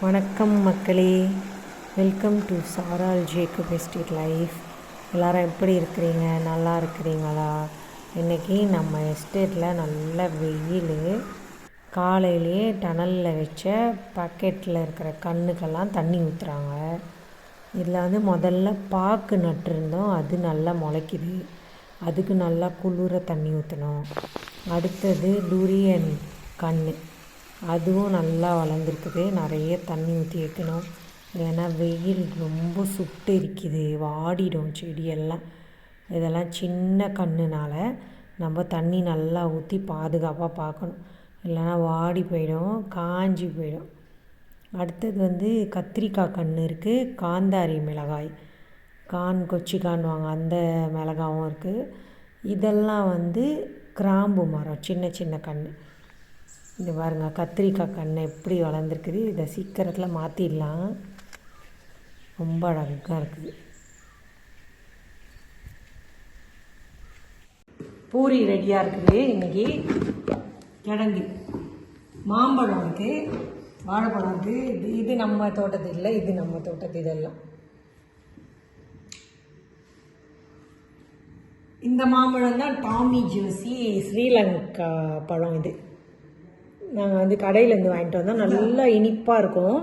வணக்கம் மக்களே. Welcome to சாரால் ஜேக்கப் எஸ்டேட் லைஃப் எல்லாரும் எப்படி இருக்கிறீங்க? நல்லா இருக்கிறீங்களா? இன்றைக்கி நம்ம எஸ்டேட்டில் நல்ல வெயில். காலையிலேயே டனலில் வச்ச பக்கெட்டில் இருக்கிற கண்ணுக்கெல்லாம் தண்ணி ஊற்றுறாங்க இதில் வந்து முதல்ல பாக்கு நட்டிருந்தோம். அது நல்லா முளைக்குது. அதுக்கு நல்லா குளிர தண்ணி ஊற்றணும் அடுத்தது டூரியன் கன்று அதுவும் நல்லா வளர்ந்துருக்குது. நிறைய தண்ணி ஊற்றி வைக்கணும் ஏன்னா வெயில் ரொம்ப சுட்டு இருக்குது வாடிடும் செடியெல்லாம். இதெல்லாம் சின்ன கண்ணுனால நம்ம தண்ணி நல்லா ஊற்றி பாதுகாப்பாக பார்க்கணும். இல்லைன்னா வாடி போயிடும் காஞ்சி போயிடும். அடுத்தது வந்து கத்திரிக்காய் கன்று இருக்குது காந்தாரி மிளகாய். கான் கொச்சிக்கான்வாங்க அந்த மிளகாவும் இருக்குது இதெல்லாம் வந்து கிராம்பு மரம். சின்ன சின்ன கன்று இந்த பாருங்க கத்திரிக்காய் கண்ணை எப்படி வளர்ந்துருக்குது. இதை சீக்கிரத்தில் மாற்றிடலாம் ரொம்ப அழகாக இருக்குது. பூரி ரெடியாக இருக்குது. இன்றைக்கி கிழங்கு மாம்பழம் இருக்குது வாழைப்பழம் இருக்குது இது இது நம்ம தோட்டத்து இல்லை இது நம்ம தோட்டத்து இதெல்லாம். இந்த மாம்பழம் தான் டாமி ஜூசி ஸ்ரீலங்கா பழம் இது. நாங்கள் வந்து கடையிலேருந்து வாங்கிட்டு வந்தோம். நல்லா இனிப்பாக இருக்கும்.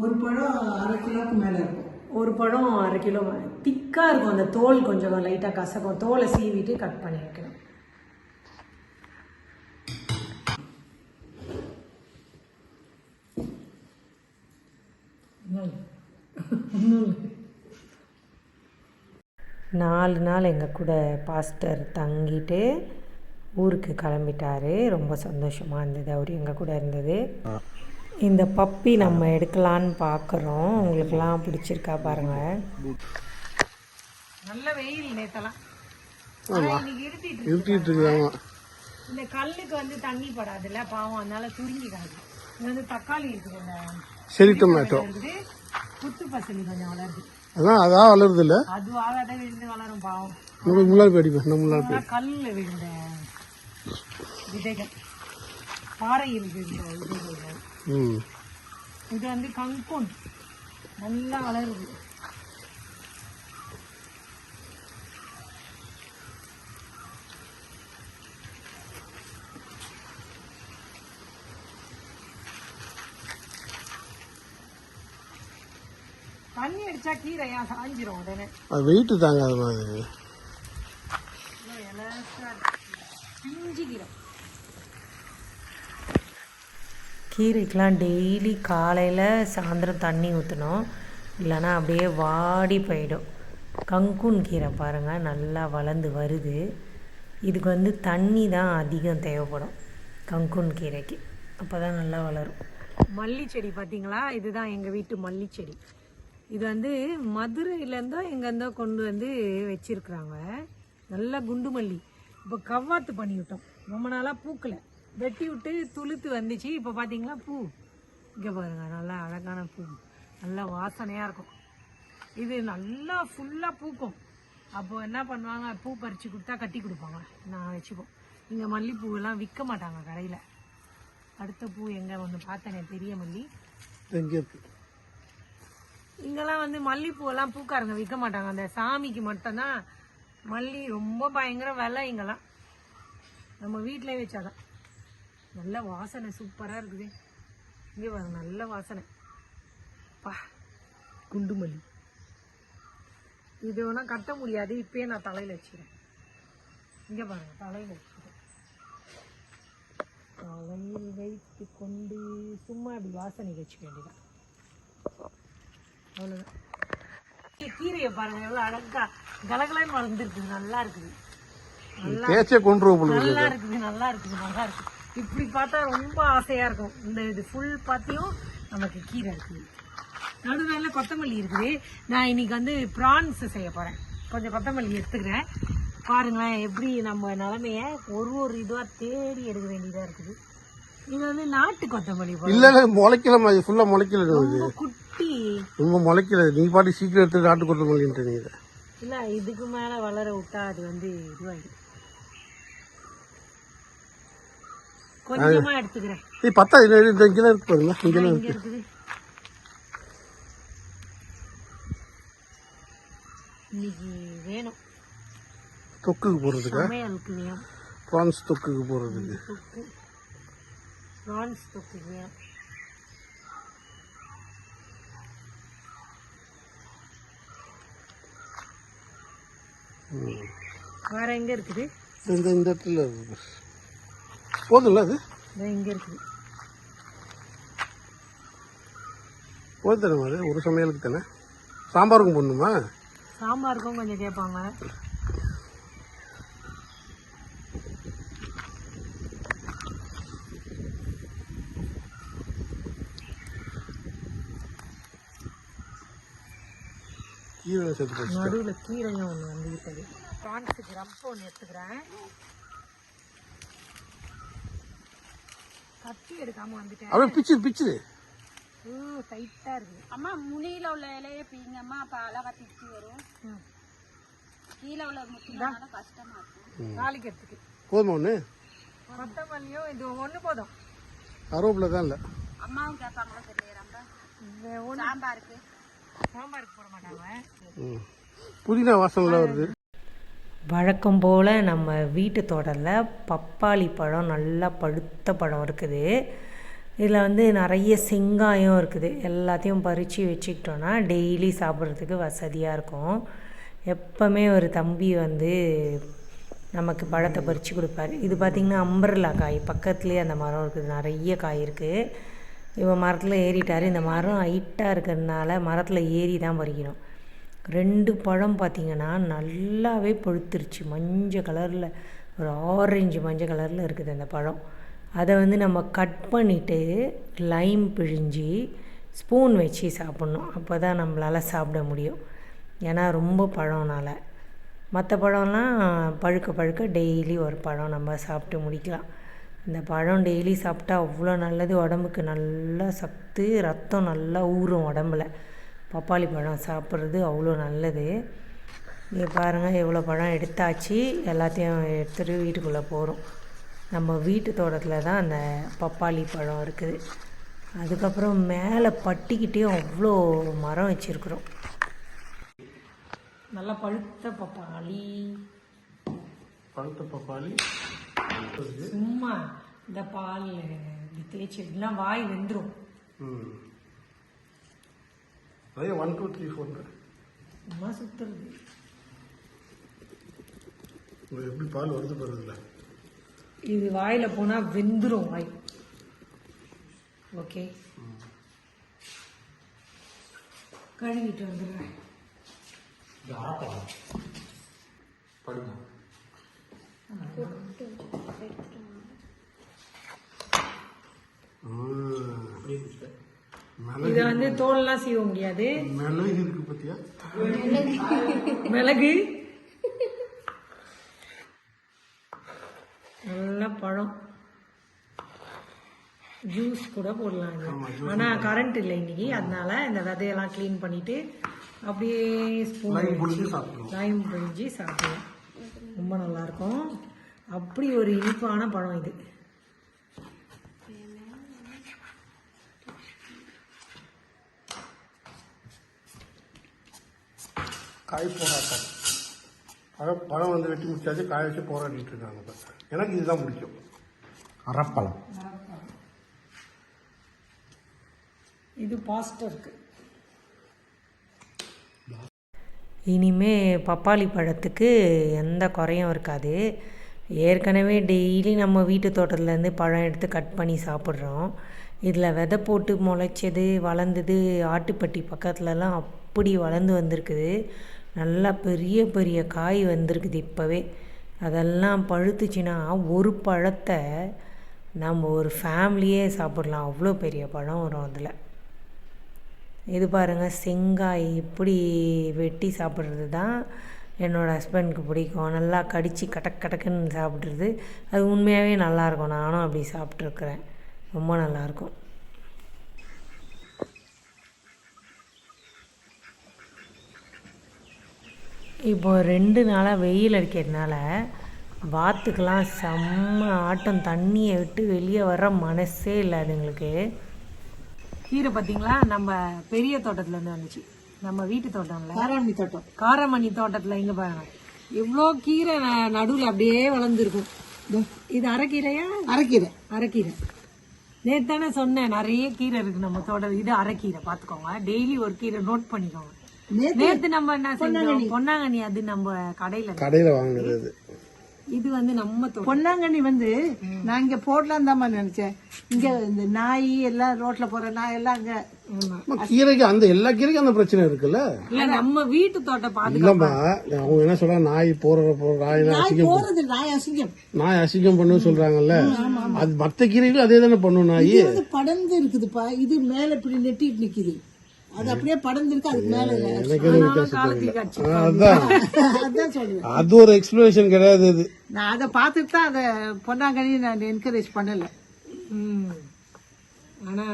ஒரு பழம் அரை கிலோக்கு மேலே இருக்கும். ஒரு பழம் அரை கிலோ திக்காக இருக்கும். அந்த தோல் கொஞ்சம் லைட்டாக கசக்கும். தோலை சீவிட்டு கட் பண்ணி வைக்கணும். நாலு நாள் எங்கள் கூட பாஸ்டர் தங்கிட்டு ஊருக்கு கிளம்பிட்டாரு. ரொம்ப சந்தோஷமாக இருந்தது. அவர் எங்கள் கூட இருந்தது. இந்த பப்பி நம்ம எடுக்கலான்னு பார்க்குறோம் உங்களுக்கெல்லாம் பிடிச்சிருக்கா பாருங்க. நல்ல வெயில் நேத்தெல்லாம். இருட்டிட்டு இருக்கு. இருட்டிட்டு இருக்காங்க இந்த கல்லுக்கு வந்து தண்ணி படாதுல்ல. பாவம் அதனால சுருங்கி கிடக்கு இங்க வந்து தக்காளி இருக்குது இந்த சரி டொமேட்டோ குத்து பசலி கொஞ்சம் வளருது. அதான் அதான் வளருது இல்ல அது ஆகாத விழுந்து வளரும் பாவம். நம்ம முன்னாடி போயிடுப்பேன் நம்ம முன்னாடி கல்லுல விழுந்த விதைகள். விதைகள் ம். இது வந்து கங்கூன். நல்லா வளருது. தண்ணி அடிச்சா கீரையா சாஞ்சிரும் உடனே. அது வெயிட் தாங்காத மாதிரி இன்னும் இலசா இருக்கு. பிஞ்சு கீரை கீரைக்கெலாம் டெய்லி காலையில் சாயந்தரம் தண்ணி ஊற்றணும் இல்லைன்னா அப்படியே வாடி போயிடும். கங்கூன் கீரை பாருங்கள் நல்லா வளர்ந்து வருது. இதுக்கு வந்து தண்ணி தான் அதிகம் தேவைப்படும் கங்கூன் கீரைக்கு. அப்போ தான் நல்லா வளரும். மல்லி செடி பார்த்தீங்களா? இதுதான் எங்கள் வீட்டு மல்லி செடி இது வந்து மதுரையிலேருந்தோ எங்கேருந்தோ கொண்டு வந்து வச்சிருக்கிறாங்க. நல்லா குண்டு மல்லி. இப்போ கவ்வாத்து பண்ணி விட்டோம். ரொம்ப நாளாக பூக்கலை. வெட்டி விட்டு துளுத்து வந்துச்சு. இப்போ பார்த்தீங்களா பூ? இங்கே பாருங்க நல்லா அழகான பூ. நல்லா வாசனையாக இருக்கும். இது நல்லா ஃபுல்லாக பூக்கும். அப்போ என்ன பண்ணுவாங்க? பூ பறித்து கொடுத்தா கட்டி கொடுப்பாங்க. நான் வச்சுப்போம் இங்கே மல்லிப்பூவெல்லாம் விற்க மாட்டாங்க கடையில். அடுத்த பூ எங்கே ஒன்று பார்த்தேனே பெரிய மல்லி. இங்கெல்லாம் வந்து மல்லிப்பூவெல்லாம் பூக்காரங்க விற்க மாட்டாங்க. அந்த சாமிக்கு மட்டும்தான் மல்லி ரொம்ப பயங்கர விலை இங்கெல்லாம். நம்ம வீட்டிலே வச்சாதான். நல்ல வாசனை சூப்பராக இருக்குது. இங்கே வர நல்ல வாசனை. பா குண்டு மல்லி. இது வேணா கட்ட முடியாது இப்பயே நான் தலையில் வச்சுக்கிறேன். இங்கே பாருங்க தலையில் வச்சுக்கிறேன். தலையில் வைத்து கொண்டு சும்மா அப்படி வாசனை வச்சுக்க வேண்டியதான் அவ்வளோதான் கீரையை பாருங்க எவ்வளோ அழகா கலகலன்னு வளர்ந்துருக்குது. நல்லா இருக்குது. கொண்டு நல்லா இருக்குது. நல்லா இருக்குது நல்லா இருக்குது இப்படி பார்த்தா ரொம்ப ஆசையா இருக்கும். இந்த இது ஃபுல் பார்த்தியும் நமக்கு கீரை இருக்குது நடுவில் கொத்தமல்லி இருக்குது. நான் இன்னைக்கு வந்து ப்ரான்ஸ் செய்ய போறேன். கொஞ்சம் கொத்தமல்லி எடுத்துக்கிறேன். பாருங்களேன் எப்படி நம்ம நிலமைய ஒரு ஒரு இதுவா தேடி எடுக்க வேண்டியதா இருக்குது. இது வந்து நாட்டு கொத்தமல்லி முளைக்கல ரொம்ப முளைக்கல நீ பாட்டு சீக்கிரம் எடுத்து நாட்டு கொத்தமல்லின்ற நீ இல்ல இதுக்கு மேல வளர பத்தா இது இங்கே தான் தொக்குக்கு போடுறதுக்கா? ப்ரான்ஸ் தொக்குக்கு போடுறதுக்கு. தொக்கு ப்ரான்ஸ் தொக்கு வேணும் ம். வேற எங்க இருக்குது? இந்த இந்த இடத்துல. போதும்ல அது? இங்க இருக்குது. போது தானே அது ஒரு சமையலுக்கு தானே? சாம்பாருக்கும் போடணுமா? சாம்பாருக்கும் கொஞ்சம் கேட்பாங்க. கீரை சேர்த்து போச்சு நடுவில் கீரையும் ஒன்று வந்து விட்டது ப்ரான்ஸுக்கு ரம்பு ஒன்று எடுத்துக்கிறேன். கத்தி எடுக்காம வந்துட்டேன். அப்படியே பிச்சுது பிச்சுது ஓ டைட்டாக இருக்குது அம்மா முனியில உள்ள இலைய பீங்கம்மா அப்ப அழகா பிச்சு வரும். ம். கீழே உள்ள முட்டினால கஷ்டமா இருக்கும். தாளிக்கிறதுக்கு போதுமா ஒன்று கொத்தமல்லியும் இது ஒன்று போதும். கருவேப்பிலை தான் இல்லை. அம்மாவும் கேட்பாங்களோ ஒன்று சாம்பாருக்கு. புதினா வாசனைலாம் வருது? வழக்கம் போல் நம்ம வீட்டு தோட்டத்தில் பப்பாளி பழம் நல்லா பழுத்த பழம் இருக்குது. இதில் வந்து நிறைய செங்காயம் இருக்குது. எல்லாத்தையும் பறித்து வச்சுக்கிட்டோன்னா டெய்லி சாப்பிட்றதுக்கு வசதியாக இருக்கும். எப்போவுமே ஒரு தம்பி வந்து நமக்கு பழத்தை பறித்து கொடுப்பாரு. இது பார்த்திங்கன்னா அம்பர்லா காய். பக்கத்துலேயே அந்த மரம் இருக்குது. நிறைய காய் இருக்குது இவன் மரத்தில் ஏறிட்டார். இந்த மரம் ஹைட்டாக இருக்கிறதுனால மரத்தில் ஏறி தான் பறிக்கணும். ரெண்டு பழம் பார்த்திங்கன்னா நல்லாவே பழுத்துருச்சு. மஞ்சள் கலரில் ஒரு ஆரஞ்சு மஞ்சள் கலரில் இருக்குது அந்த பழம். அதை வந்து நம்ம கட் பண்ணிவிட்டு லைம் பிழிஞ்சு ஸ்பூன் வச்சு சாப்பிட்ணும். அப்போ தான் நம்மளால் சாப்பிட முடியும். ஏன்னா ரொம்ப பழம்னால. மற்ற பழம்லாம் பழுக்க பழுக்க டெய்லி ஒரு பழம் நம்ம சாப்பிட்டு முடிக்கலாம். இந்த பழம் டெய்லி சாப்பிட்டா அவ்வளோ நல்லது உடம்புக்கு நல்லா சத்து ரத்தம் நல்லா ஊறும் உடம்புல. பப்பாளி பழம் சாப்பிட்றது அவ்வளோ நல்லது. நீ பாருங்கள் எவ்வளோ பழம் எடுத்தாச்சு. எல்லாத்தையும் எடுத்துகிட்டு வீட்டுக்குள்ளே போகிறோம் நம்ம வீட்டு தோட்டத்தில் தான் அந்த பப்பாளி பழம் இருக்குது. அதுக்கப்புறம் மேலே பட்டிக்கிட்டே அவ்வளோ மரம் வச்சுருக்குறோம். நல்லா பழுத்த பப்பாளி. பழுத்த பப்பாளி? சும்மா இந்த பால் இப்படி தேய்ச்சிட்டுனா வாய் வெந்துடும் ம். அதே ஒன் டூ த்ரீ ஃபோர் சும்மா சுற்றுறது எப்படி பால் வருது பாருங்களா இது வாயில் போனால் வெந்துடும் வாய். ஓகே. கழுவிட்டு வந்துடுறேன். படுங்க மிளகு இதை வந்து தோல்லாம் சீவ முடியாது. மிளகு இருக்கு பத்தியா? மிளகு. நல்ல பழம். ஜூஸ் கூட போடலாம். ஆனா கரண்ட் இல்லை இன்னைக்கு. அதனால இந்த விதையெல்லாம் க்ளீன் பண்ணிட்டு அப்படியே ஸ்பூன் லைம் சாப்பிடுவோம் பிழிஞ்சு சாப்பிடலாம். ரொம்ப நல்லா இருக்கும். அப்படி ஒரு இனிப்பான பழம் இது. காய் போராட்டம் பழம் பழம் வந்து வெட்டி முடிச்சாச்சு காய வச்சு போராடிட்டு இருக்காங்க இப்ப. எனக்கு இதுதான் பிடிக்கும். அரப்பழம் இது பாஸ்டருக்கு இனிமே பப்பாளி பழத்துக்கு எந்த குறையும் இருக்காது. ஏற்கனவே டெய்லி நம்ம வீட்டு தோட்டத்துலேருந்து பழம் எடுத்து கட் பண்ணி சாப்பிட்றோம். இதில் விதை போட்டு முளைச்சது வளர்ந்தது ஆட்டுப்பட்டி பக்கத்துலலாம் அப்படி வளர்ந்து வந்திருக்குது. நல்லா பெரிய பெரிய காய் வந்திருக்குது இப்போவே. அதெல்லாம் பழுத்துச்சுன்னா ஒரு பழத்தை நம்ம ஒரு ஃபேமிலியே சாப்பிடலாம். அவ்வளோ பெரிய பழம் வரும் அதில். இது பாருங்கள் செங்காய் இப்படி வெட்டி சாப்பிட்றது தான் என்னோடய ஹஸ்பண்டுக்கு பிடிக்கும். நல்லா கடித்து கடக் கடக்குன்னு சாப்பிட்றது. அது உண்மையாகவே நல்லாயிருக்கும் நானும் அப்படி சாப்பிட்ருக்குறேன் ரொம்ப நல்லாயிருக்கும் இப்போ ரெண்டு நாளாக வெயில் அடிக்கிறதுனால வாத்துக்கெலாம் செம்ம ஆட்டம். தண்ணியை விட்டு வெளியே வர மனசே இல்லை அதுங்களுக்கு. கீரை பார்த்தீங்களா? நம்ம பெரிய தோட்டத்துலேருந்து வந்துச்சு. நம்ம வீட்டு தோட்டம்ல காராமணி தோட்டம். காரமணி தோட்டத்துல இங்க பாருங்க. இவ்ளோ கீரை ந- நடுவுல அப்படியே வளர்ந்துருக்கும். இதோ, இது அரைக்கீரையா? அரைக்கீரை. அரைக்கீரை. நேத்து தானே சொன்னேன் நிறைய கீரை இருக்கு நம்ம தோட்டம் இது அரைக்கீரை. பாத்துக்கோங்க டெய்லி ஒரு கீரை நோட் பண்ணிக்கோங்க. நேத்து நம்ம என்ன செஞ்சோம்? பொன்னாங்கண்ணி. அது நம்ம கடையில கடையில் வாங்கினது அது இது வந்து நம்ம பொன்னாங்கண்ணி வந்து நான் இங்க போடலாம் தான் நினைச்சேன். இங்க இந்த நாய் எல்லாம் ரோட்ல போற நாய் எல்லாம் அங்க. கீரைக்கு அந்த எல்லா கீரைக்கும் அந்த பிரச்சனை இருக்குல்ல? இல்ல நம்ம வீட்டு தோட்டம் பாத்து இல்லம்மா அவங்க என்ன சொல்றாங்க? நாய் போற போற நாய் நாய் அசிங்கம். போறது நாய் அசிங்கம். நாய் அசிங்கம் பண்ணு சொல்றாங்கல்ல? அது மத்த கீரைகளும் அதே தானே பண்ணும் நாய்? படர்ந்து இருக்குதுப்பா. இது மேல இப்படி நெட்டிட்டு நிக்குது. அது அப்படியே படர்ந்து இருக்கு அதுக்கு மேல. எனக்கு அது ஒரு எக்ஸ்பிளேஷன் கிடையாது அது நான் அதை பார்த்துட்டு தான் அதை பொன்னாங்கண்ணி நான் என்கரேஜ் பண்ணல. ம். ஆனா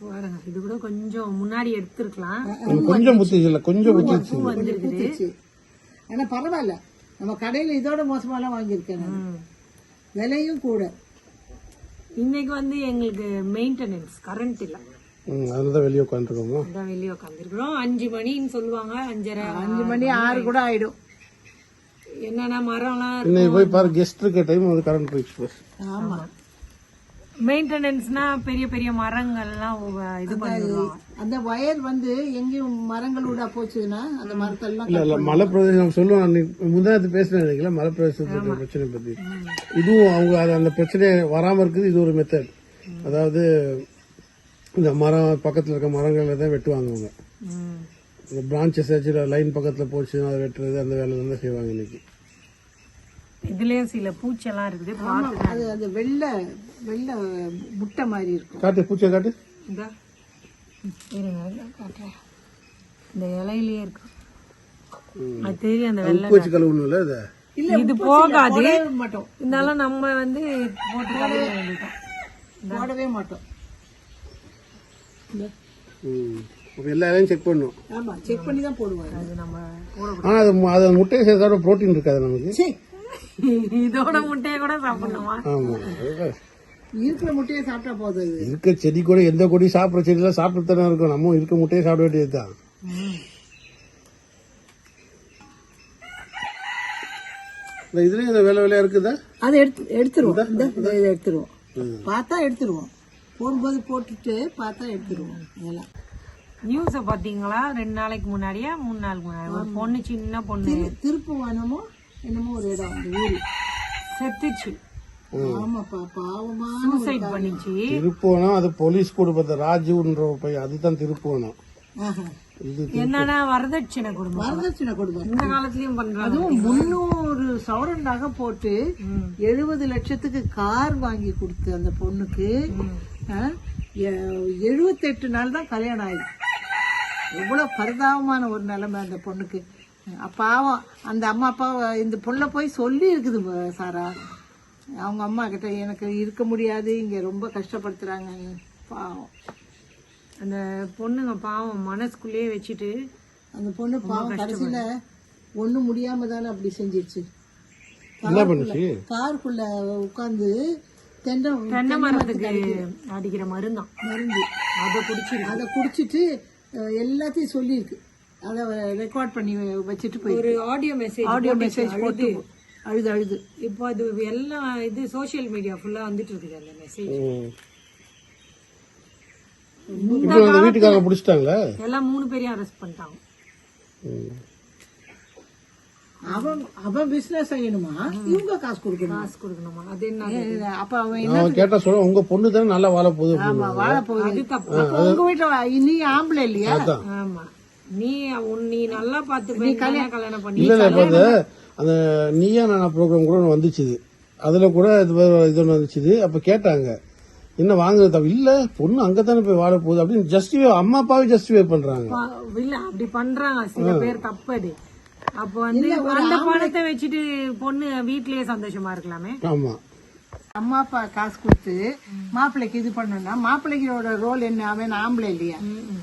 பாருங்க இது கூட கொஞ்சம் முன்னாடி எடுத்திருக்கலாம். கொஞ்சம் புத்தி இல்ல கொஞ்சம் பூத்துச்சு. ஆனா பரவாயில்ல. நம்ம கடையில இதோட மோசமாலாம் வாங்கியிருக்கேன். விலையும் கூட. இன்னைக்கு வந்து எங்களுக்கு மெயின்டெனன்ஸ் கரண்ட் இல்ல. ம், அதனாலதான் வெளியே உட்காந்துருக்கோமா அதான் வெளியே உட்காந்துருக்கிறோம் அஞ்சு மணின்னு சொல்லுவாங்க அஞ்சரை அஞ்சு மணி ஆறு கூட ஆயிடும். என்னன்னா மரம்லாம் இன்னைக்கு போய் பாரு கெஸ்ட் இருக்க டைம் வந்து கரண்ட் போயிடுச்சு பாரு. ஆமா. மெயின்டெனன்ஸ்னா பெரிய பெரிய மரங்கள்லாம் இது பண்ணிடுவாங்க. அந்த வயர் வந்து எங்கேயும் மரங்கள் விடா போச்சுன்னா அந்த மரத்தெல்லாம் இல்ல இல்ல மலை பிரதேசம் சொல்லுவோம். அன்னைக்கு பேசினேன் நினைக்கல மலை பிரதேசத்துக்கு பிரச்சனை பத்தி. இதுவும் அவங்க அது அந்த பிரச்சனை வராம இருக்குது இது ஒரு மெத்தட் அதாவது இந்த மரம் பக்கத்துல இருக்க மரங்களை தான் வெட்டுவாங்க அவங்க. இந்த பிரான்ச்சஸ் ஏதாச்சும் லைன் பக்கத்துல போச்சுன்னா அதை வெட்டுறது அந்த வேலை தான் செய்வாங்க இன்னைக்கு. இதுலயும் சில பூச்செல்லாம் இருக்குது அது அந்த வெள்ளை வெள்ளை முட்டை மாதிரி இருக்கும். காட்டு பூச்சை காட்டு. இந்தா. இலையிலேயே இருக்கு. அது தெரியும் அந்த வெள்ளை உப்பு வச்சு கழுவணும்ல இதை? இது போகாது. போடவே மாட்டோம். இருந்தாலும் நம்ம வந்து போட்டு கழுவ வேண்டியதுதான். போடவே மாட்டோம். அப்ப எல்லா இலையும் செக் பண்ணும் ஆமா செக் பண்ணி தான் போடுவாங்க அது நம்ம முட்டையை சேர்த்தோட புரோட்டீன் இருக்காது நமக்கு. சே இதோட முட்டையை கூட சாப்பிடணுமா? இருக்கிற முட்டையை சாப்பிட்டா போதும் இது. இருக்க செடி கூட எந்த கொடி சாப்பிட்ற செடியெல்லாம் சாப்பிட்டு தானே இருக்கும் நம்ம இருக்க முட்டையை சாப்பிட வேண்டியதுதான் இந்த இதுலயும் இந்த வேலை வேலையா இருக்குதா? அதை எடுத்து எடுத்துருவோம். எடுத்துருவோம். பார்த்தா எடுத்துருவோம். போடும்போது போட்டுட்டு பார்த்தா எடுத்துருவோம். அதெல்லாம் நியூஸ பாத்தீங்களா ரெண்டு நாளைக்கு முன்னாடியா? மூணு நாளுக்கு முன்னாடி? ஒரு பொண்ணு சின்ன பொண்ணு. திருப்புவானமோ என்னமோ ஒரு இடம் அந்த ஊரு செத்துச்சு. ஆமாப்பா பாவமா சூசைட் பண்ணிச்சு. திருப்புவனம் அது போலீஸ் குடும்பத்தை ராஜுன்ற பையன் அதுதான் திருப்புவனம். என்னன்னா வரதட்சணை குடும்பம். வரதட்சணை கொடுப்பாங்க இந்த காலத்துலயும் பண்றாங்க. அதுவும் முன்னூறு சவரன் நகை போட்டு எழுபது லட்சத்துக்கு கார் வாங்கி கொடுத்து அந்த பொண்ணுக்கு எழுபத்தெட்டு நாள் தான் கல்யாணம் ஆயிடுச்சு. எவ்வளவு பரிதாபமான ஒரு நிலைமை அந்த பொண்ணுக்கு. பாவம் அந்த அம்மா அப்பா இந்த புள்ள போய் சொல்லி இருக்குது சாரா. அவங்க அம்மா கிட்ட எனக்கு இருக்க முடியாது இங்க ரொம்ப கஷ்டப்படுத்துறாங்க. பாவம். அந்த பொண்ணுங்க பாவம் மனசுக்குள்ளேயே வச்சுட்டு அந்த பொண்ணு பாவம் கடைசியில ஒண்ணும் முடியாம தானே அப்படி செஞ்சிருச்சு. என்ன பண்ணுச்சு? காருக்குள்ள உட்கார்ந்து தென்னை தென்னை மரத்துக்கு அடிக்கிற மருந்தான் மருந்து. அதை குடிச்சிருக்கு அதை குடிச்சிட்டு எல்லாத்தையும் சொல்லியிருக்கு. அதை ரெக்கார்ட் பண்ணி வச்சுட்டு போய் ஒரு ஆடியோ மெசேஜ் ஆடியோ மெசேஜ் போட்டு அழுது அழுது. இப்போ அது எல்லாம் இது சோஷியல் மீடியா ஃபுல்லா வந்துட்டு இருக்குது அந்த மெசேஜ் வீட்டுக்காரங்க பிடிச்சிட்டாங்களா? எல்லாம் மூணு பேரையும் அரெஸ்ட் பண்ணிட்டாங்க. அவன் அவன் பிசினஸ் செய்யணுமா இவங்க காசு கொடுக்கணும்? காசு கொடுக்கணுமா? அது என்ன அப்ப அவன் என்ன அவன் கேட்டா சொல்ல உங்க பொண்ணு தானே நல்லா வாழ போகுது அப்படின்னு. வாழ போகுது. அது தப்பு. அப்ப உங்க வீட்டுல நீ ஆம்பளை இல்லையா? அதான். ஆமா. நீ உன் நீ நல்லா பார்த்து கல்யாணம் பண்ணி இல்ல இல்ல இப்ப அந்த அந்த நீயா நானா ப்ரோக்ராம் கூட ஒண்ணு வந்துச்சு இது. அதுல கூட இது மாதிரி இது ஒண்ணு வந்துச்சு அப்ப கேட்டாங்க என்ன வாங்குறது தப்பு? இல்ல பொண்ணு அங்கதானே போய் வாழ போகுது அப்படின்னு ஜஸ்டிஃபை அம்மா அப்பாவே ஜஸ்டிஃபை பண்றாங்க. பா- இல்ல அப்படி பண்றாங்க. சில பேர் தப்பு அது. அப்ப வந்து அந்த பணத்தை வச்சுட்டு பொண்ணு வீட்லயே சந்தோஷமா இருக்கலாமே? ஆமா. அம்மா அப்பா காசு கொடுத்து மாப்பிள்ளைக்கு இது பண்ணணும்னா மாப்பிள்ளைகளோட ரோல் என்ன? அவன் ஆம்பளை இல்லையா?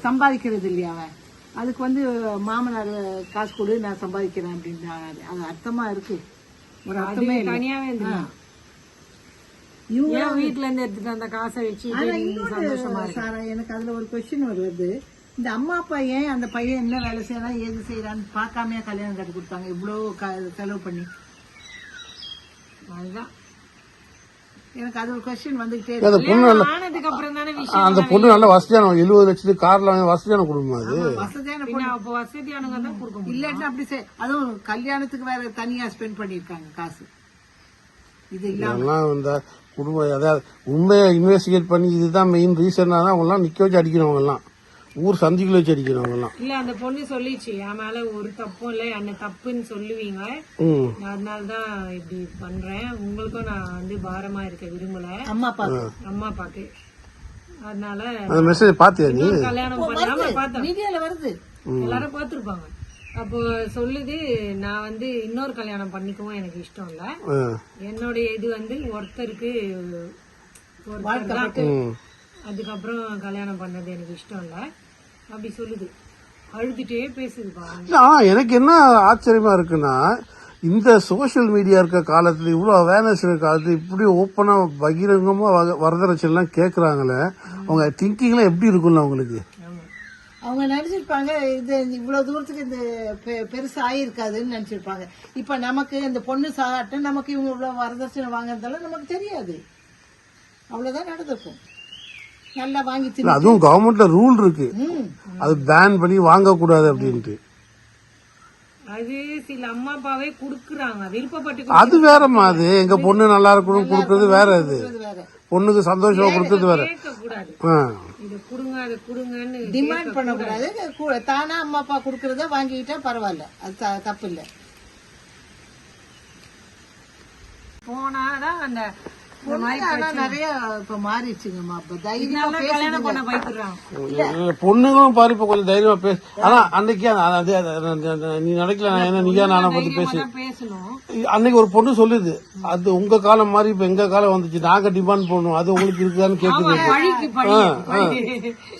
சம்பாதிக்கிறது இல்லையா அவன்? அதுக்கு வந்து மாமனார் காசு கொடு நான் சம்பாதிக்கிறேன் அப்படின்னு அது அர்த்தமா இருக்கு? ஒரு அர்த்தமே தனியாவே ஏன் வீட்ல இருந்து எடுத்துட்டு அந்த காசை வச்சு சந்தோஷமா சாரா எனக்கு அதுல ஒரு கொஸ்டின் வருது. இந்த அம்மா அப்பா ஏன் அந்த பையன் என்ன வேலை செய்யறான் ஏது செய்யறான்னு பார்க்காமயே கல்யாணம் கட்டி கொடுத்தாங்க? இவ்வளோ க- செலவு பண்ணி. அதுதான். எனக்கு அது ஒரு கொஸ்டின் வந்துகிட்டே அந்த பொண்ணு நல்ல ஆனதுக்கு அப்புறம் தானே விஷயம் அந்த பொண்ணு நல்ல வசதியான எழுபது லட்சத்துக்கு கார்ல வசதியான குடும்பம் அது? வசதியான பின்ன அப்போ வசதியானவங்க தான் கொடுக்க அப்படி செய் அதுவும் கல்யாணத்துக்கு வேற தனியா ஸ்பெண்ட் பண்ணிருக்காங்க காசு. இது இல்லாம இதெல்லாம் இந்த குடும்பம் அதாவது உண்மையை இன்வெஸ்டிகேட் பண்ணி இதுதான் மெயின் ரீசனா தான் அவங்கலாம் நிக்க வச்சு அடிக்கிறவங்க எல்லாம் ஊர் சந்திக்குள்ள வச்சு அடிக்கிறவங்க எல்லாம் இல்ல அந்த பொண்ணு சொல்லிச்சு என் மேல ஒரு தப்பும் இல்ல என்ன தப்புன்னு சொல்லுவீங்க. ம். அதனால தான் இப்படி பண்றேன். உங்களுக்கும் நான் வந்து பாரமா இருக்க விரும்பல. அம்மா அப்பா. அம்மா அப்பாக்கு. அதனால அந்த மெசேஜ் பாத்தியா நீ? கல்யாணம் பண்ணாம பார்த்தேன் மீடியால வருது. எல்லாரும் பார்த்திருப்பாங்க. அப்போ சொல்லுது நான் வந்து இன்னொரு கல்யாணம் பண்ணிக்கவும் எனக்கு இஷ்டம் இல்ல. என்னுடைய இது வந்து ஒருத்தருக்கு ஒருத்தர் ம். அதுக்கப்புறம் கல்யாணம் பண்ணது எனக்கு இஷ்டம் இல்ல. அப்படி சொல்லுது. அழுதுட்டே பேசுதுப்பா ஆனா எனக்கு என்ன ஆச்சரியமா இருக்குன்னா இந்த சோஷியல் மீடியா இருக்க காலத்துல இவ்வளவு அவேர்னஸ் இருக்க காலத்துல இப்படி ஓப்பனா பகிரங்கமா வ- வரதட்சணைலாம் கேக்குறாங்களே அவங்க திங்கிங்லாம் எப்படி இருக்கும்ல அவங்களுக்கு? அவங்க நினைச்சிருப்பாங்க இது இவ்வளவு தூரத்துக்கு இந்த பெ- பெருசா ஆயிருக்காதுன்னு நினைச்சிருப்பாங்க. இப்ப நமக்கு இந்த பொண்ணு சாட்ட நமக்கு இவங்க இவ்வளவு வரதட்சணை வாங்குறதால நமக்கு தெரியாது. அவ்வளவுதான் நடந்திருக்கும். நல்லா வாங்கி அதுவும் கவர்மெண்ட்ல ரூல் இருக்கு. அது பேன் பண்ணி வாங்கக்கூடாது அப்படின்ட்டு. அது சில அம்மா அப்பாவே குடுக்குறாங்க. விருப்பப்பட்டு அது வேறம்மா அது. எங்க பொண்ணு நல்லா இருக்கணும் கொடுக்கறது வேற அது. பொண்ணுக்கு சந்தோஷமா கொடுக்கறது வேற. கேட்க கூடாது ஆ. இத குடுங்க அதை குடுங்கன்னு டிமாண்ட் பண்ணக்கூடாது. கு- தானா அம்மா அப்பா கொடுக்கறத வாங்கிக்கிட்டா பரவாயில்ல. அது தப்பு இல்ல போனாதான் அந்த பொண்ணுங்களும் பாரு இப்ப கொஞ்சம் தைரியமா பேச. ஆனா அன்னைக்கு நீ நினைக்கல நான் என்ன நீயா நானா பத்தி பேசி. அன்னைக்கு ஒரு பொண்ணு சொல்லுது அது உங்க காலம் மாதிரி இப்ப எங்க காலம் வந்துச்சு? நாங்க டிமாண்ட் பண்ணுவோம் அது உங்களுக்கு இருக்குதான்னு கேக்குது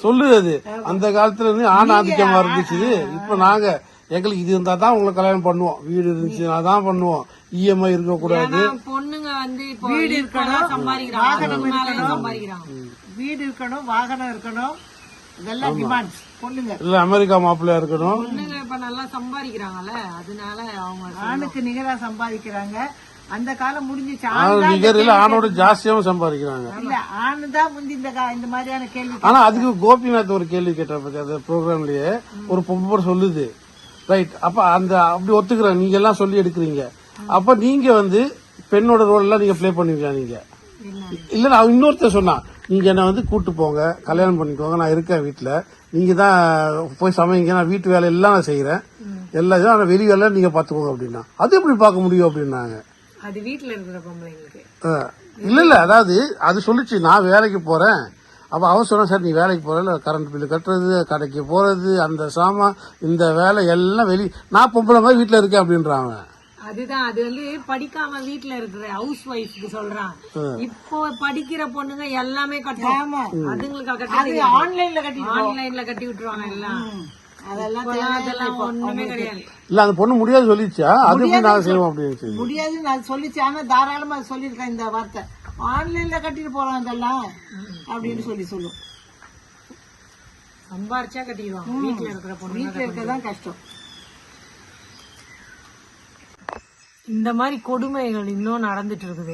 சொல்லுது அது. அந்த காலத்துல இருந்து ஆண் ஆதிக்கமா இருந்துச்சு. இப்ப நாங்க எங்களுக்கு இது இருந்தா தான் உங்களை கல்யாணம் பண்ணுவோம். வீடு இருந்துச்சுன்னா தான் பண்ணுவோம். இஎம்ஐ இருக்க கூடாது ஆனா பொண்ணுங்க வந்து இப்போ வீடு இருக்கணும் மேலயும் சம்பாதிக்கிறாங்க. வீடு இருக்கணும் வாகனம் இருக்கணும். இதெல்லாம் டிமாண்ட்ஸ் பொண்ணுங்க. இல்ல அமெரிக்கா மாப்பிள்ளையா இருக்கணும். பொண்ணுங்க இப்ப நல்லா சம்பாதிக்கிறாங்கல்ல அதனால அவங்க ஆணுக்கு நிகரா சம்பாதிக்கிறாங்க. அந்த காலம் முடிஞ்சிச்சு. ஆனா ஆண் தான் நிகர் இல்ல ஆணோட ஜாஸ்தியாவும் சம்பாதிக்கிறாங்க. இல்ல ஆணு தான் முந்தி இந்த கா- இந்த மாதிரியான கேள்வி ஆனா அதுக்கு கோபிநாத் ஒரு கேள்வி கேட்டா பத்தி அந்த ப்ரோக்ராம்லயே ஒரு பொம்பளை சொல்லுது. ரைட் அப்ப அந்த அப்படி ஒத்துக்கிறேன். நீங்க எல்லாம் சொல்லி எடுக்கிறீங்க. அப்ப நீங்க வந்து பெண்ணோட ரோல் எல்லாம் நீங்க ப்ளே பண்ணுவீங்க நீங்க? இல்ல நான் இன்னொருத்தர் சொன்னா நீங்க என்ன வந்து கூட்டு போங்க கல்யாணம் பண்ணிக்கோங்க நான் இருக்கேன் வீட்டுல நீங்க தான் போய் சமைங்க நான் வீட்டு வேலை எல்லாம் நான் செய்யறேன் எல்லா இதுவும் ஆனா வெளி வேலை நீங்க பாத்துக்கோங்க அப்படின்னா. அது எப்படி பார்க்க முடியும் அப்படின்னாங்க. அது வீட்டுல இருக்கிற பொம்பளைங்களுக்கு. இல்ல இல்ல. அதாவது அது சொல்லுச்சு நான் வேலைக்கு போறேன். அப்ப அவன் சொன்னா சார் நீ வேலைக்கு போறல கரண்ட் பில்லு கட்டுறது கடைக்கு போறது அந்த சாமான் இந்த வேலை எல்லாம் வெளி நான் பொம்பளை மாதிரி வீட்டுல இருக்கேன் அப்படின்றான் அவன். அதுதான் அது வந்து படிக்காம வீட்ல இருக்கிற ஹவுஸ் ஒய்ஃப்க்கு சொல்றான் இப்போ படிக்கிற பொண்ணுங்க எல்லாமே கட்டும் ஆமா. அதுங்களுக்கு அது கட்டி ஆன்லைன்ல கட்டி ஆன்லைன்ல கட்டி விட்டுருவாங்க எல்லாம். அதெல்லாம் இப்பெல்லாம் அதெல்லாம் ஒண்ணுமே கிடையாது. இல்ல அந்த பொண்ணு முடியாது சொல்லிச்சா அது எப்படி நாங்க செய்வோம் அப்படின்னு முடியாதுன்னு அது சொல்லிச்சு. ஆனா தாராளமா அது சொல்லியிருக்கேன் இந்த வார்த்தை. ஆன்லைன்ல கட்டிட்டு போறோம் இதெல்லாம் அப்படின்னு சொல்லி சொல்லும். சம்பாரிச்சா கட்டிடுவாங்க. வீட்டுல இருக்கிற பொண்ணு வீட்டுல இருக்கதான் கஷ்டம். இந்த மாதிரி கொடுமைகள் இன்னும் நடந்துட்டு இருக்குது.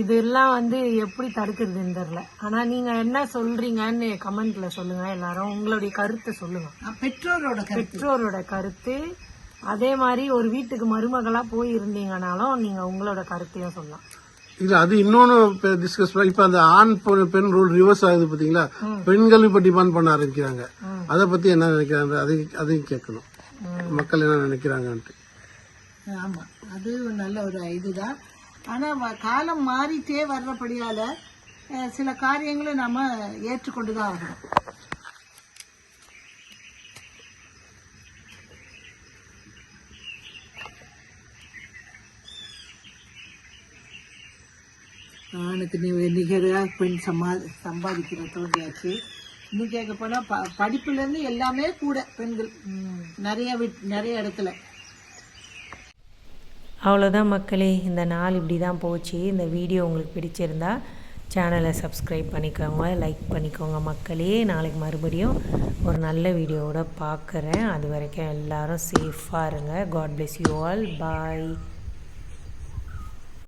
இதெல்லாம் வந்து எப்படி தடுக்கிறதுன்னு தெரியல. ஆனா நீங்க என்ன சொல்றீங்கன்னு கமெண்ட்ல சொல்லுங்க. எல்லாரும் உங்களுடைய கருத்தை சொல்லுங்க. பெற்றோரோட கருத்து. பெற்றோரோட கருத்து. அதே மாதிரி ஒரு வீட்டுக்கு மருமகளா போய் இருந்தீங்கனாலும் நீங்க உங்களோட கருத்தையும் சொல்லலாம். இல்ல அது இன்னொன்னு டிஸ்கஸ் பண்ண இப்ப அந்த ஆண் பெண் ரூல் ரிவர்ஸ் ஆகுது பாத்தீங்களா? பெண்கள் இப்ப டிமாண்ட் பண்ண ஆரம்பிக்கிறாங்க. அத பத்தி என்ன நினைக்கிறாங்க? அதையும் கேட்கணும். மக்கள் என்ன நினைக்கிறாங்கன்ட்டு. ஆமா. அது நல்ல ஒரு இதுதான். ஆனா வ- காலம் மாறிட்டே வர்றபடியால சில காரியங்களை நாம ஏற்றுக்கொண்டுதான் ஆகணும். ஆணுக்கு நி- நிகரா பெண் சமா சம்பாதிக்கிற தோண்டியாச்சு இன்னும் கேட்க போனா ப- படிப்புல இருந்து எல்லாமே கூட பெண்கள். நிறைய வீட்- நிறைய இடத்துல. அவ்வளோதான் மக்களே இந்த நாள் இப்படி தான் போச்சு. இந்த வீடியோ உங்களுக்கு பிடிச்சிருந்தா சேனலை சப்ஸ்கிரைப் பண்ணிக்கோங்க லைக் பண்ணிக்கோங்க மக்களே. நாளைக்கு மறுபடியும் ஒரு நல்ல வீடியோவோட பார்க்குறேன் அது வரைக்கும் எல்லோரும் சேஃபாக இருங்க. God bless you all bye